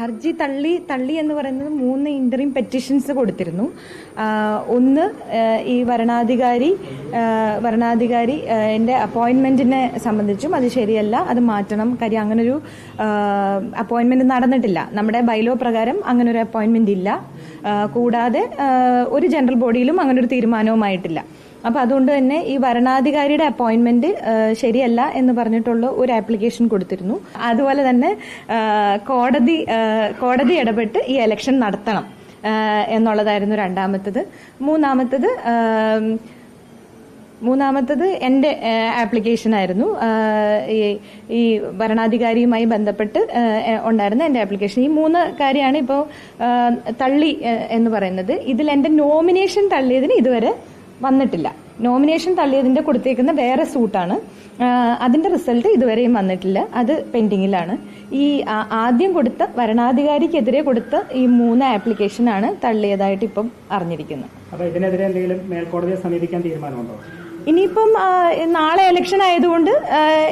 ഹർജി തള്ളി തള്ളി എന്ന് പറയുന്നത് മൂന്ന് ഇന്ററിം പെറ്റീഷൻസ് കൊടുത്തിരുന്നു. ഒന്ന് ഈ വരണാധികാരി വരണാധികാരി എന്റെ അപ്പോയിന്റ്മെന്റിനെ സംബന്ധിച്ചും അത് ശരിയല്ല അത് മാറ്റണം. കാര്യം അങ്ങനൊരു അപ്പോയിന്റ്മെന്റ് നടന്നിട്ടില്ല. നമ്മുടെ ബൈലോ പ്രകാരം അങ്ങനൊരു അപ്പോയിന്റ്മെന്റ് ഇല്ല. കൂടാതെ ഒരു ജനറൽ ബോഡിയിലും അങ്ങനൊരു തീരുമാനവുമായിട്ടില്ല. അപ്പൊ അതുകൊണ്ട് തന്നെ ഈ വരണാധികാരിയുടെ അപ്പോയിന്റ്മെന്റ് ശരിയല്ല എന്ന് പറഞ്ഞിട്ടുള്ള ഒരു ആപ്ലിക്കേഷൻ കൊടുത്തിരുന്നു. അതുപോലെ തന്നെ കോടതി കോടതി ഇടപെട്ട് ഈ എലക്ഷൻ നടത്തണം എന്നുള്ളതായിരുന്നു രണ്ടാമത്തത്. മൂന്നാമത്തത് മൂന്നാമത്തത് എന്റെ ഈ ഈ ഭരണാധികാരിയുമായി ബന്ധപ്പെട്ട് ഉണ്ടായിരുന്ന എന്റെ ആപ്ലിക്കേഷൻ ഈ മൂന്ന് കാര്യമാണ് ഇപ്പോൾ തള്ളി എന്ന് പറയുന്നത്. ഇതിൽ എന്റെ നോമിനേഷൻ തള്ളിയതിന് ഇതുവരെ വന്നിട്ടില്ല. നോമിനേഷൻ തള്ളിയതിന്റെ കൊടുത്തേക്കുന്ന വേറെ സൂട്ടാണ്. അതിന്റെ റിസൾട്ട് ഇതുവരെയും വന്നിട്ടില്ല. അത് പെൻഡിങ്ങിലാണ്. ഈ ആദ്യം കൊടുത്ത വരണാധികാരിക്കെതിരെ കൊടുത്ത ഈ മൂന്ന് ആപ്ലിക്കേഷനാണ് തള്ളിയതായിട്ട് ഇപ്പം അറിഞ്ഞിരിക്കുന്നത്. അപ്പൊ ഇതിനെതിരെ എന്തെങ്കിലും മേൽക്കോടതിയെ സമീപിക്കാൻ തീരുമാനമുണ്ടോ? ഇനിയിപ്പം നാളെ ഇലക്ഷൻ ആയതുകൊണ്ട്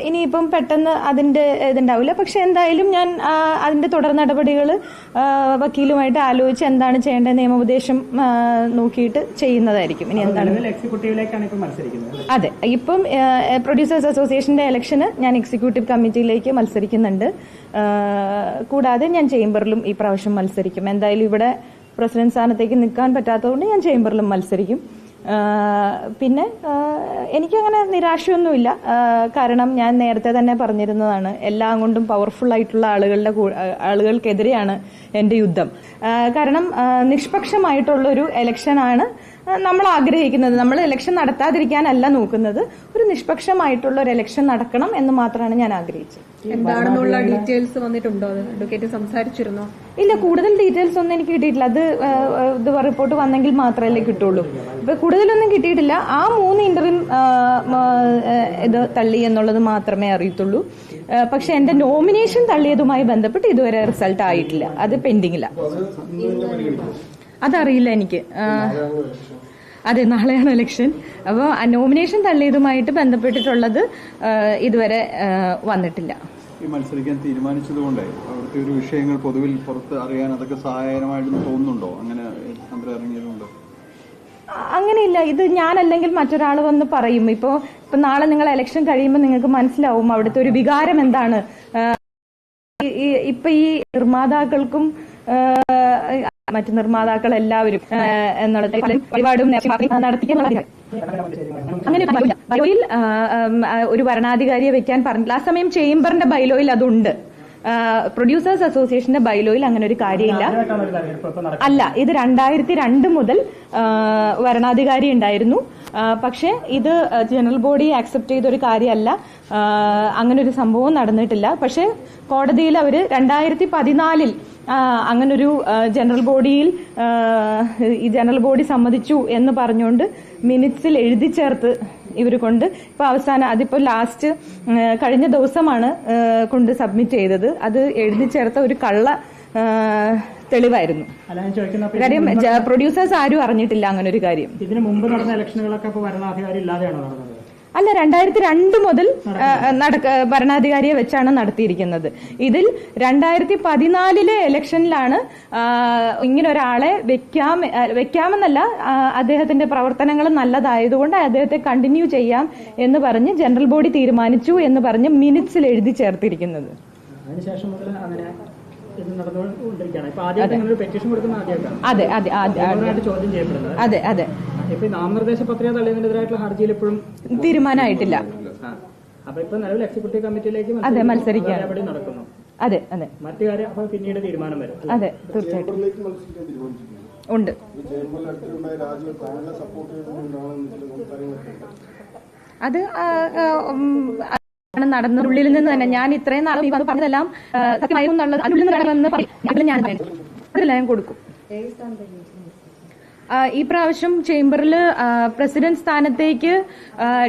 ഇനിയിപ്പം പെട്ടെന്ന് അതിന്റെ ഇതുണ്ടാവില്ല. പക്ഷെ എന്തായാലും ഞാൻ അതിന്റെ തുടർ നടപടികൾ വക്കീലുമായിട്ട് ആലോചിച്ച് എന്താണ് ചെയ്യേണ്ടത് നിയമോപദേശം നോക്കിയിട്ട് ചെയ്യുന്നതായിരിക്കും. ഇനി എന്താണ്? അതെ. ഇപ്പം പ്രൊഡ്യൂസേഴ്സ് അസോസിയേഷന്റെ ഇലക്ഷന് ഞാൻ എക്സിക്യൂട്ടീവ് കമ്മിറ്റിയിലേക്ക് മത്സരിക്കുന്നുണ്ട്. കൂടാതെ ഞാൻ ചേംബറിലും ഈ പ്രാവശ്യം മത്സരിക്കും. എന്തായാലും ഇവിടെ പ്രസിഡന്റ് സ്ഥാനത്തേക്ക് നിൽക്കാൻ പറ്റാത്തതുകൊണ്ട് ഞാൻ ചേംബറിലും മത്സരിക്കും. പിന്നെ എനിക്കങ്ങനെ നിരാശയൊന്നുമില്ല. കാരണം ഞാൻ നേരത്തെ തന്നെ പറഞ്ഞിരുന്നതാണ് എല്ലാം കൊണ്ടും പവർഫുൾ ആയിട്ടുള്ള ആളുകളുടെ ആളുകൾക്കെതിരെയാണ് എന്റെ യുദ്ധം. കാരണം നിഷ്പക്ഷമായിട്ടുള്ളൊരു ഇലക്ഷനാണ് നമ്മൾ ആഗ്രഹിക്കുന്നത് നമ്മൾ ഇലക്ഷൻ നടത്താതിരിക്കാനല്ല നോക്കുന്നത്. ഒരു നിഷ്പക്ഷമായിട്ടുള്ള ഒരു ഇലക്ഷൻ നടക്കണം എന്ന് മാത്രമാണ് ഞാൻ ആഗ്രഹിച്ചത്. എന്താണെന്നുള്ള ഡീറ്റെയിൽസ് വന്നിട്ടുണ്ടോ? അഡ്വക്കേറ്റ് സംസാരിച്ചിരുന്നോ? ഇല്ല കൂടുതൽ ഡീറ്റെയിൽസ് ഒന്നും എനിക്ക് കിട്ടിയിട്ടില്ല. അത് ഇത് റിപ്പോർട്ട് വന്നെങ്കിൽ മാത്രമല്ലേ കിട്ടുള്ളൂ. ഇപ്പൊ കൂടുതലൊന്നും കിട്ടിയിട്ടില്ല. ആ മൂന്ന് ഇന്റർവ്യൂ ഇത് തള്ളി എന്നുള്ളത് മാത്രമേ അറിയത്തുള്ളൂ. പക്ഷെ എന്റെ നോമിനേഷൻ തള്ളിയതുമായി ബന്ധപ്പെട്ട് ഇതുവരെ റിസൾട്ട് ആയിട്ടില്ല. അത് പെൻഡിങ്ങില്ല അതറിയില്ല എനിക്ക്. അതെ നാളെയാണ് ഇലക്ഷൻ അപ്പോൾ നോമിനേഷൻ തള്ളിയതുമായിട്ട് ബന്ധപ്പെട്ടിട്ടുള്ളത് ഇതുവരെ വന്നിട്ടില്ല. ഈ മത്സരിക്കാൻ തീരുമാനിച്ചതുകൊണ്ട് അവിടുത്തെ ഒരു വിഷയങ്ങൾ പൊതുവിൽ പുറത്ത് അറിയാൻ അതൊക്കെ സഹായകരമായിട്ട് തോന്നുന്നുണ്ടോ? അങ്ങനെ ഇറങ്ങിയതുകൊണ്ട്? അങ്ങനെയില്ല. ഇത് ഞാനല്ലെങ്കിൽ മറ്റൊരാൾ വന്ന് പറയും. ഇപ്പോ ഇപ്പൊ നാളെ നിങ്ങൾ ഇലക്ഷൻ കഴിയുമ്പോൾ നിങ്ങൾക്ക് മനസ്സിലാവും അവിടുത്തെ ഒരു വികാരം എന്താണ്. ഇപ്പൊ ഈ നിർമ്മാതാക്കൾക്കും മറ്റു നിർമ്മാതാക്കൾ എല്ലാവരും എന്നുള്ളത് നടത്തിക്കാൻ അങ്ങനെ ബയോയിൽ ബൈലോയിൽ ഒരു ഭരണാധികാരിയെ വെക്കാൻ പറഞ്ഞില്ല ആ സമയം ചേംബറിന്റെ ബൈലോയിൽ അതുണ്ട്. പ്രൊഡ്യൂസേഴ്സ് അസോസിയേഷന്റെ ബൈലോയിൽ അങ്ങനെ ഒരു കാര്യമില്ല. അല്ല ഇത് രണ്ടായിരത്തി രണ്ട് മുതൽ ഭരണാധികാരി വരണാധികാരി ഉണ്ടായിരുന്നു. പക്ഷേ ഇത് ജനറൽ ബോഡി ആക്സെപ്റ്റ് ചെയ്ത ഒരു കാര്യമല്ല. അങ്ങനെ ഒരു സംഭവം നടന്നിട്ടില്ല. പക്ഷേ കോടതിയിൽ അവർ രണ്ടായിരത്തി പതിനാലിൽ അങ്ങനൊരു ജനറൽ ബോഡിയിൽ ഈ ജനറൽ ബോഡി സമ്മതിച്ചു എന്ന് പറഞ്ഞുകൊണ്ട് മിനിറ്റ്സിൽ എഴുതി ചേർത്ത് ഇവർ കൊണ്ട് ഇപ്പൊ അവസാനം അതിപ്പോൾ ലാസ്റ്റ് കഴിഞ്ഞ ദിവസമാണ് കൊണ്ട് സബ്മിറ്റ് ചെയ്തത്. അത് എഴുതി ചേർത്ത ഒരു കള്ള തെളിവായിരുന്നു. കാര്യം പ്രൊഡ്യൂസേഴ്സ് ആരും അറിഞ്ഞിട്ടില്ല അങ്ങനെ ഒരു കാര്യം. ഇതിനു മുമ്പ് നടന്ന ഇലക്ഷനുകളൊക്കെ ഭരണാധികാരി ഇല്ലാതെയാണോ നടന്നത്? അല്ല രണ്ടായിരത്തി രണ്ട് മുതൽ നടക്ക ഭരണാധികാരിയെ വെച്ചാണ് നടത്തിയിരിക്കുന്നത്. ഇതിൽ രണ്ടായിരത്തി പതിനാലിലെ ഇലക്ഷനിലാണ് ഇങ്ങനെ ഒരാളെ വെക്കാം വെക്കാമെന്നല്ല അദ്ദേഹത്തിന്റെ പ്രവർത്തനങ്ങൾ നല്ലതായതുകൊണ്ട് അദ്ദേഹത്തെ കണ്ടിന്യൂ ചെയ്യാം എന്ന് പറഞ്ഞ് ജനറൽ ബോഡി തീരുമാനിച്ചു എന്ന് പറഞ്ഞ് മിനിറ്റ്സിൽ എഴുതി ചേർത്തിരിക്കുന്നത്. അതിനുശേഷം അങ്ങനെ അതെ. അതെ അതെ അതെ ചോദ്യം ചെയ്യപ്പെടുന്നത്. അതെ അതെ. ഇപ്പൊ ഈ നാമനിർദ്ദേശ പത്രിക തള്ളിയതിനെതിരായിട്ടുള്ള ഹർജിയിൽ ഇപ്പോഴും തീരുമാനമായിട്ടില്ല. ആ. അപ്പൊ ഇപ്പൊ നിലവിൽ എക്സിക്യൂട്ടീവ് കമ്മിറ്റിയിലേക്ക് അതെ മത്സരിക്കാൻ നടക്കുന്നു. അതെ അതെ. മറ്റു കാര്യം അപ്പൊ പിന്നീട് തീരുമാനം വരും. അതെ തീർച്ചയായിട്ടും. ഉണ്ട്. അത് ആണ് നടന്നത്. ഉള്ളിൽ നിന്ന് തന്നെ ഞാൻ ഇത്രയും നാളും ഈ വന്ന് പറഞ്ഞതെല്ലാം ആ, സത്യമായും എന്നുള്ളത് അതിനുള്ളിൽ നിന്ന് നടന്നെന്ന് പറയും. ഞാൻ കൊടുക്കും. ഈ പ്രാവശ്യം ചേംബറിൽ പ്രസിഡന്റ് സ്ഥാനത്തേക്ക്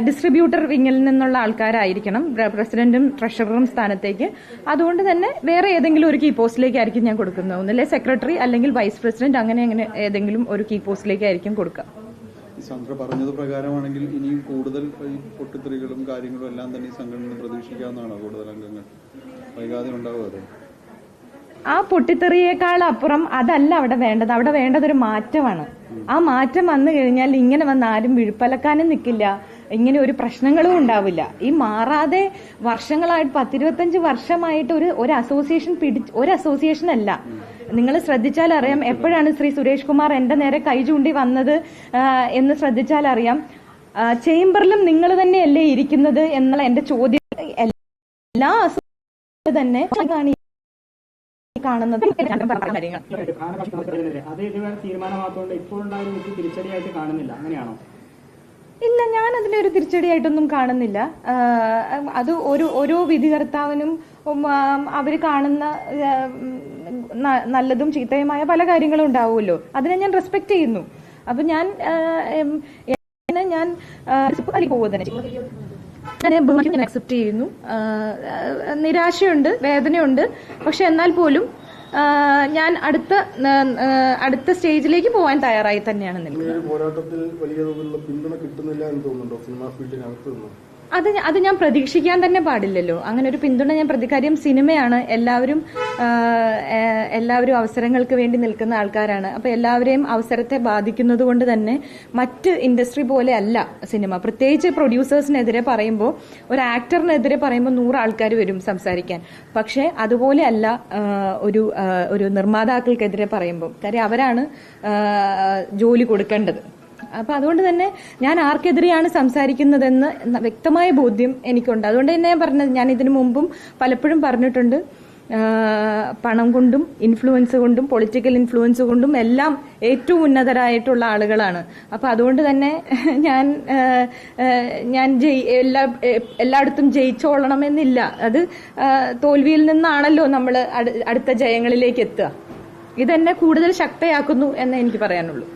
ഡിസ്ട്രിബ്യൂട്ടർ വിങ്ങിൽ നിന്നുള്ള ആൾക്കാരായിരിക്കണം. പ്ര- പ്രസിഡന്റും ട്രഷററും സ്ഥാനത്തേക്ക്. അതുകൊണ്ട് തന്നെ വേറെ ഏതെങ്കിലും ഒരു കീ പോസ്റ്റിലേക്കായിരിക്കും ഞാൻ കൊടുക്കുന്നത്. ഒന്നില്ലേ സെക്രട്ടറി അല്ലെങ്കിൽ വൈസ് പ്രസിഡന്റ് അങ്ങനെ അങ്ങനെ ഏതെങ്കിലും ഒരു കീ പോസ്റ്റിലേക്കായിരിക്കും കൊടുക്കുക. ഈ സന്ദ്ര പറഞ്ഞത് പ്രകാരമാണെങ്കിൽ ഇനിയും കൂടുതൽ ഈ പൊട്ടിത്തെറികളും കാര്യങ്ങളും എല്ലാം തന്നെ സംഘടന പ്രതീക്ഷിക്കാവുന്നതാണോ കൂടുതൽ അംഗങ്ങൾ. വൈകാതെ ഉണ്ടാവുമോ ആ പൊട്ടിത്തെറിയേക്കാൾ അപ്പുറം അതല്ല അവിടെ വേണ്ടത്. അവിടെ വേണ്ടത് ഒരു മാറ്റമാണ്. ആ മാറ്റം വന്നു കഴിഞ്ഞാൽ ഇങ്ങനെ വന്ന് ആരും വിഴുപ്പലക്കാനും നിൽക്കില്ല ഇങ്ങനെ ഒരു പ്രശ്നങ്ങളും ഉണ്ടാവില്ല ഈ മാറാതെ വർഷങ്ങളായിട്ട് പത്തിരുപത്തഞ്ച് വർഷമായിട്ട് ഒരു ഒരു അസോസിയേഷൻ പിടിച്ച് ഒരു അസോസിയേഷൻ അല്ല നിങ്ങൾ ശ്രദ്ധിച്ചാൽ അറിയാം എപ്പോഴാണ് ശ്രീ സുരേഷ് കുമാർ എന്റെ നേരെ കൈ ചൂണ്ടി വന്നത് എന്ന് ശ്രദ്ധിച്ചാൽ അറിയാം ചേംബറിലും നിങ്ങൾ തന്നെയല്ലേ ഇരിക്കുന്നത് എന്നുള്ള എന്റെ ചോദ്യം എല്ലാ തന്നെ കാണുന്നത് തീരുമാനമാകത്തോണ്ട് ഒരു തിരിച്ചടിയായിട്ട് കാണുന്നില്ല അങ്ങനെയാണോ ഇല്ല ഞാൻ അതിനെ ഒരു തിരിച്ചടിയായിട്ടൊന്നും കാണുന്നില്ല. അത് ഒരു ഓരോ വിധികർത്താവിനും അവർ കാണുന്ന നല്ലതും ചീത്തയുമായ പല കാര്യങ്ങളും ഉണ്ടാവുമല്ലോ. അതിനെ ഞാൻ റെസ്പെക്ട് ചെയ്യുന്നു. അപ്പൊ ഞാൻ ഞാൻ ഞാൻ അക്സെപ്റ്റ് ചെയ്യുന്നു. നിരാശയുണ്ട് വേദനയുണ്ട്. പക്ഷെ എന്നാൽ പോലും ഞാൻ അടുത്ത അടുത്ത സ്റ്റേജിലേക്ക് പോകാൻ തയ്യാറായി തന്നെയാണ് നിൽക്കുന്നത്. പോരാട്ടത്തിൽ വലിയ തോതിലുള്ള പിന്തുണ കിട്ടുന്നില്ല എന്ന് തോന്നുന്നുണ്ടോ? സിനിമാ ഫീൽഡിനകത്ത് നിന്ന്? അത് അത് ഞാൻ പ്രതീക്ഷിക്കാൻ തന്നെ പാടില്ലല്ലോ. അങ്ങനെ ഒരു പിന്തുണ ഞാൻ പ്രതികാര്യം സിനിമയാണ്. എല്ലാവരും എല്ലാവരും അവസരങ്ങൾക്ക് വേണ്ടി നിൽക്കുന്ന ആൾക്കാരാണ്. അപ്പൊ എല്ലാവരെയും അവസരത്തെ ബാധിക്കുന്നത് കൊണ്ട് തന്നെ മറ്റ് ഇൻഡസ്ട്രി പോലെ അല്ല സിനിമ. പ്രത്യേകിച്ച് പ്രൊഡ്യൂസേഴ്സിനെതിരെ പറയുമ്പോൾ ഒരു ആക്ടറിനെതിരെ പറയുമ്പോൾ നൂറ് ആൾക്കാർ വരും സംസാരിക്കാൻ. പക്ഷേ അതുപോലെ അല്ല ഒരു ഒരു നിർമ്മാതാക്കൾക്കെതിരെ പറയുമ്പോൾ കാര്യം അവരാണ് ജോലി കൊടുക്കേണ്ടത്. അപ്പൊ അതുകൊണ്ട് തന്നെ ഞാൻ ആർക്കെതിരെയാണ് സംസാരിക്കുന്നതെന്ന് വ്യക്തമായ ബോധ്യം എനിക്കുണ്ട്. അതുകൊണ്ട് തന്നെ ഞാൻ പറഞ്ഞത് ഞാൻ ഇതിനു മുമ്പും പലപ്പോഴും പറഞ്ഞിട്ടുണ്ട്. പണം കൊണ്ടും ഇൻഫ്ലുവൻസ് കൊണ്ടും പൊളിറ്റിക്കൽ ഇൻഫ്ലുവൻസ് കൊണ്ടും എല്ലാം ഏറ്റവും ഉന്നതരായിട്ടുള്ള ആളുകളാണ്. അപ്പൊ അതുകൊണ്ട് തന്നെ ഞാൻ ഞാൻ ജയി എല്ലാ എല്ലായിടത്തും ജയിച്ചോളണമെന്നില്ല. അത് തോൽവിയിൽ നിന്നാണല്ലോ നമ്മൾ അടുത്ത ജയങ്ങളിലേക്ക് എത്തുക. ഇതെന്നെ കൂടുതൽ ശക്തയാക്കുന്നു എന്ന് എനിക്ക് പറയാനുള്ളൂ.